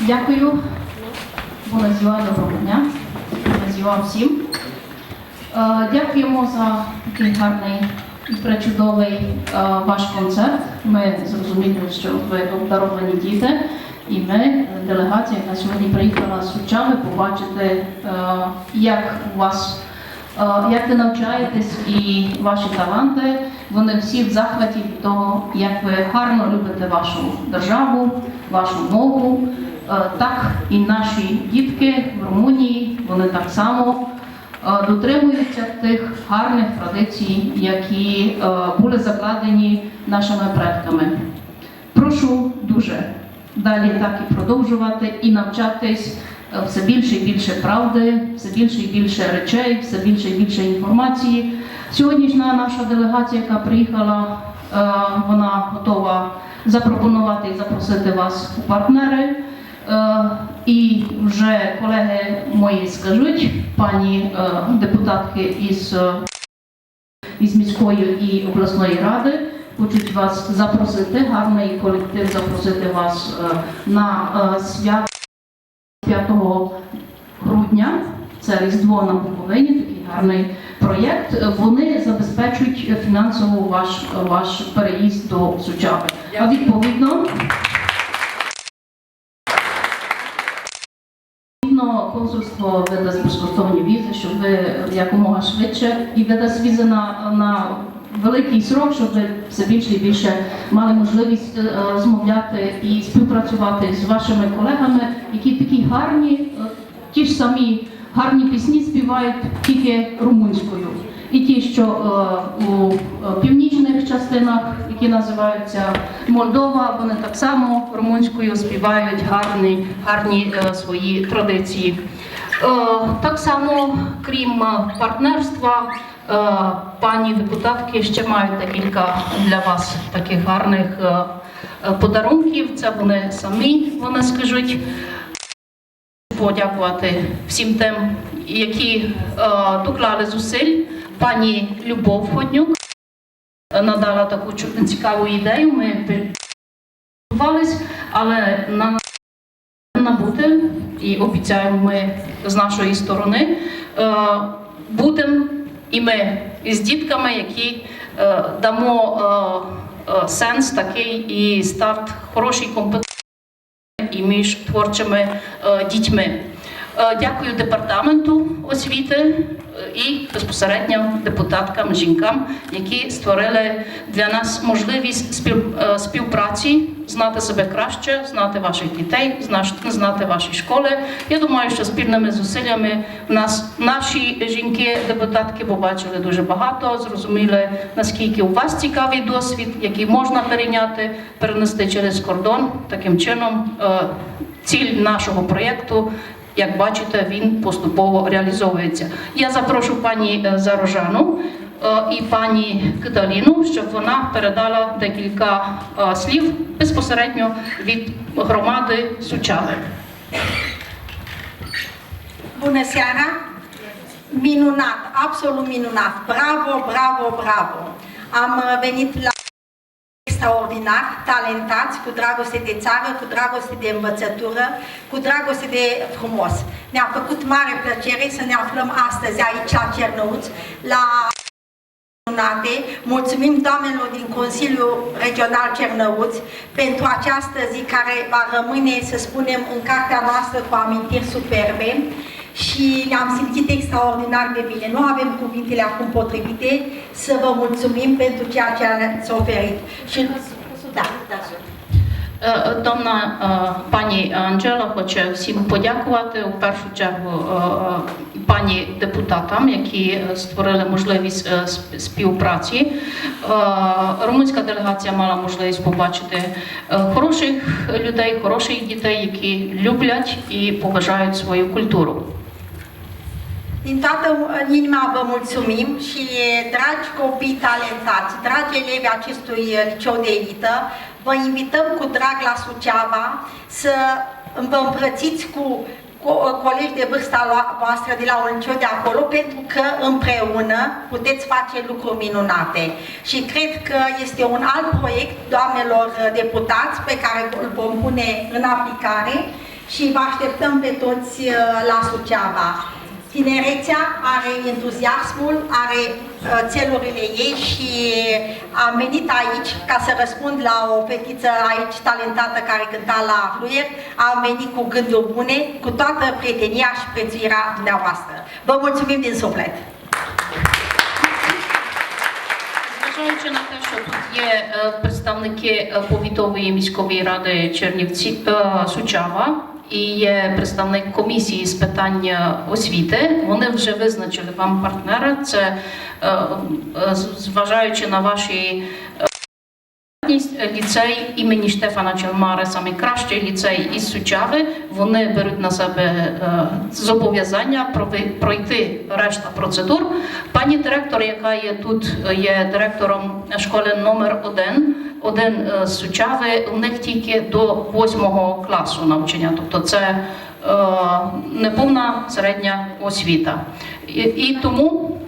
Дякую. Боназіва, доброго дня. Боназіва всім. Е, Дякуємо за такий гарний і пречудовий е, ваш концерт. Ми зрозуміли, що ви обдаровані діти, і ми, делегація, яка сьогодні приїхала з Сучами, побачити, е, як у вас як ви навчаєтесь і ваші таланти, вони всі в захваті від того, як ви гарно любите вашу державу, вашу мову. Е, Так і наші дітки в Румунії, вони так само е, дотримуються тих гарних традицій, які е, були закладені нашими предками. Прошу дуже далі так і продовжувати і навчатись все більше і більше правди, все більше і більше речей, все більше і більше інформації. Сьогоднішня наша делегація, яка приїхала, е, вона готова запропонувати і запросити вас у партнери. Е, І вже колеги мої скажуть, пані е, депутатки із е, із міської і обласної ради хочуть вас запросити, гарний колектив запросити вас е, на е, свято 5 грудня. Це Різдво на Буковині, такий гарний проєкт. Вони забезпечують фінансово ваш, ваш переїзд до Сучави. А. Відповідно, консульство видасть безкоштовні візи, щоб ви якомога швидше і видасть візи на, на великий срок, щоб ви все більше і більше мали можливість е, розмовляти і співпрацювати з вашими колегами, які такі гарні, е, ті ж самі гарні пісні співають тільки румунською. І ті, що е, у е, північних частинах, які називаються Молдова, вони так само румунською співають гарні, гарні е, свої традиції. Е, так само, крім партнерства, пані депутатки ще мають декілька для вас таких гарних е, е, подарунків. Це вони самі вони скажуть подякувати всім тим, які е, доклали зусиль. Пані Любов Ходнюк е, надала таку цікаву ідею. Ми підготувались, але на набути і обіцяємо ми з нашої сторони е, будемо і ми із дітками, які е, дамо е, е, сенс такий і старт хороший компетенції і між творчими е, дітьми. Е, Дякую департаменту освіти е, і безпосередньо депутаткам, жінкам, які створили для нас можливість е, співпраці, знати себе краще, знати ваших дітей, зна- знати ваші школи. Я думаю, що спільними зусиллями в нас наші жінки, депутатки, побачили дуже багато, зрозуміли наскільки у вас цікавий досвід, який можна перейняти, перенести через кордон. Таким чином, ціль нашого проєкту. Як бачите, він поступово реалізовується. Я запрошу пані е, Зарожану е, і пані Киталіну, щоб вона передала декілька е, слів безпосередньо від громади Сучави. Bună seara! Minunat, absolut minunat! Bravo, bravo! Am venit la extraordinar, talentați, cu dragoste de țară, cu dragoste de învățătură, cu dragoste de frumos. Ne-a făcut mare plăcere să ne aflăm astăzi aici la Cernăuți, la minunate. Mulțumim doamnelor din Consiliul Regional Cernăuți pentru această zi care va rămâne, să spunem, în cartea noastră cu amintiri superbe și ne-am simțit extraordinar de bine. Nu avem cuvintele acum potrivite să vă mulțumim pentru ceea ce ați oferit. Și da, da. Е, Домна е, пані Анджела хоче всім подякувати у першу чергу е, е, пані депутатам, які е, створили можливість е, сп- співпраці. Е, Румунська делегація мала можливість побачити е, хороших людей, хороших дітей, які люблять і поважають свою культуру. Din toată inima vă mulțumim și dragi copii talentați, dragi elevi acestui liceu de elită, vă invităm cu drag la Suceava să vă împrățiți cu co- colegi de vârsta lua- voastră de la un liceu de acolo, pentru că împreună puteți face lucruri minunate. Și cred că este un alt proiect, doamnelor uh, deputați, pe care îl vom pune în aplicare și vă așteptăm pe toți uh, la Suceava. Tinerețea are entuziasmul, are uh, țelurile ei și am venit aici ca să răspund la o fetiță aici talentată care cânta la fluier. Am venit cu gânduri bune, cu toată prietenia și prețuirea dumneavoastră. Vă mulțumim din suflet! Zdražajuća Nataša є е, представники е, повітової міської ради Чернівці е, Сучава і є представник комісії з питань е, освіти, вони вже визначили вам партнера. Це зважаючи на ваші ліцей імені Штефана Челмари, найкращий ліцей із Сучави. Вони беруть на себе е, зобов'язання пройти решта процедур. Пані директор, яка є тут, е, є директором школи номер один, один е, з Сучави. У них тільки до восьмого класу навчання, тобто це е, неповна середня освіта. І, і тому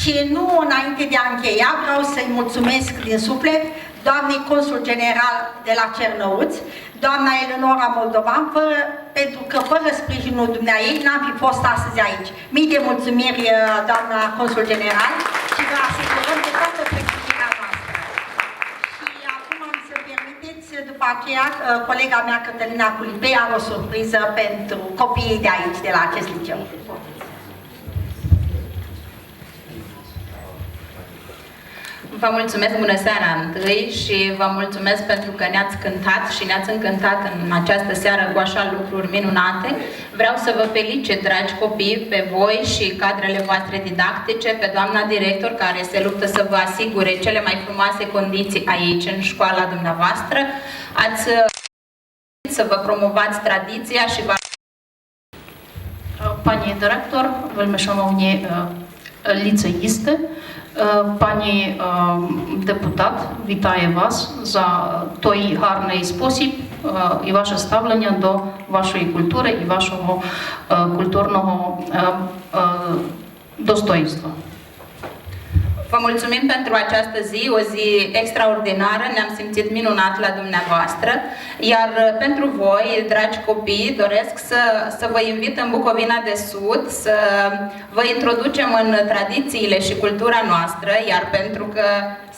Și nu înainte de a încheia, vreau să-i mulțumesc din suflet doamnei consul general de la Cernăuți, doamna Eleonora Moldovan, fără, pentru că fără sprijinul dumneai n-am fi fost astăzi aici. Mii de mulțumiri, uh, doamna consul general, și vă asigurăm de toată pregătirea noastră. Și acum am să permiteți, după aceea, uh, colega mea, Cătălina Culipei, are o surpriză pentru copiii de aici, de la acest liceu. Vă mulțumesc, bună seara întâi și vă mulțumesc pentru că ne-ați cântat și ne-ați încântat în această seară cu așa lucruri minunate. Vreau să vă felicit, dragi copii, pe voi și cadrele voastre didactice, pe doamna director care se luptă să vă asigure cele mai frumoase condiții aici, în școala dumneavoastră. Ați uh, să vă promovați tradiția și vă... Pani dyrektor, wielmieszczanowni uh, liceisty, пані е, депутат, вітає вас за той гарний спосіб е, і ваше ставлення до вашої культури і вашого е, культурного е, е, достоїнства. Vă mulțumim pentru această zi, o zi extraordinară, ne-am simțit minunat la dumneavoastră, iar uh, pentru voi, dragi copii, doresc să, să vă invit în Bucovina de Sud, să vă introducem în tradițiile și cultura noastră, iar pentru că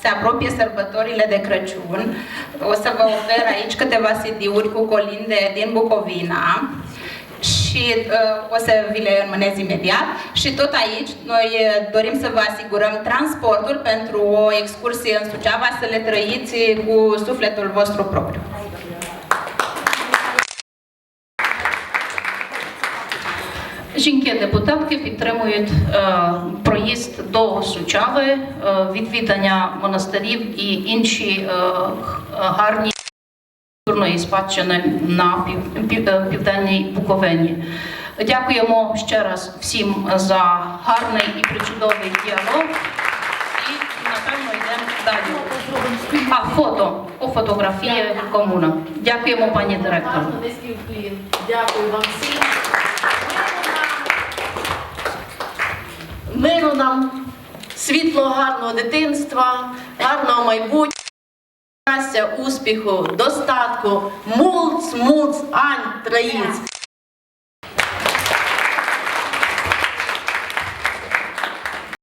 se apropie sărbătorile de Crăciun, o să vă ofer aici câteva CD-uri cu colinde din Bucovina și uh, o să vi le înmânez imediat. Și tot aici noi uh, dorim să vă asigurăm transportul pentru o excursie în Suceava, să le trăiți cu sufletul vostru propriu. Жінки-депутатки підтримують е, проїзд до Сучави, е, відвідання монастирів і інші е, х- гарні Культурної спадщини на е, південній Буковині. Дякуємо ще раз всім за гарний і причудовий діалог. І напевно йдемо далі. А фото, фотографія комуна. Дякуємо, пані директор. Дякую вам всім. Миру нам, світлого, гарного дитинства, гарного майбутнього, щастя, успіху, достатку, мулц, мулц, ань, троїць.